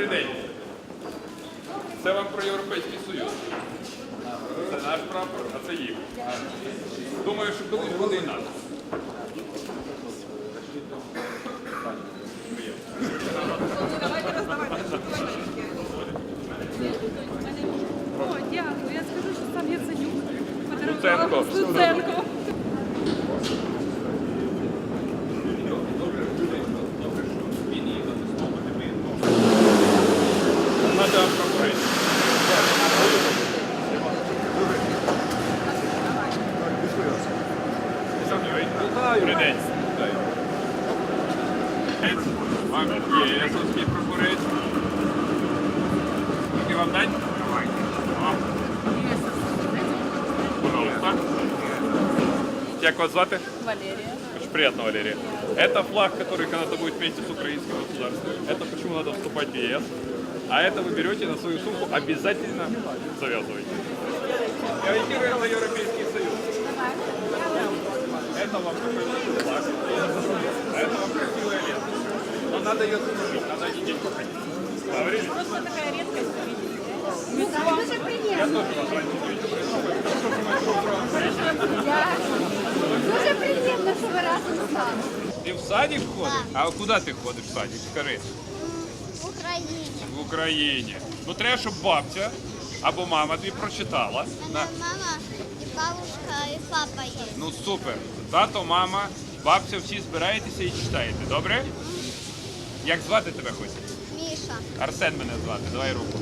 Добрий день. Це вам про Європейський Союз. Це наш прапор, а це їх. Думаю, що колись буде і наш. О, дякую. Я скажу, що сам Яценюк Луценко. Луценко. Вам є ясовський прапорець. Скільки вам дать? О. Пожалуйста. Як вас звати? Валерія. Очень приятно, Валерия. Это флаг, который когда-то будет вместе с украинским государством. Это почему надо вступать в ЕС. А это вы берете на свою сумку, обязательно завязывайте. И ориентируем на Европейский Союз. Это вам такой флаг. А это вам красивая лента. Но надо ее служить, надо не день походить. Договорились? Просто така рідкость. Дуже приємно. Я тоже вас раньше не видел. Дуже приємно, що ви разом стали. Ти в садик ходиш? А куди ти ходиш в садик? Скажи. В Україні. В Україні. Ну треба, щоб бабця або мама тобі прочитала. У мене мама і бабушка, і папа є. Ну супер. Тато, мама, бабця, всі збираєтеся і читаєте, добре? Як звати тебе хоч? Міша. Арсен мене звати, давай руку.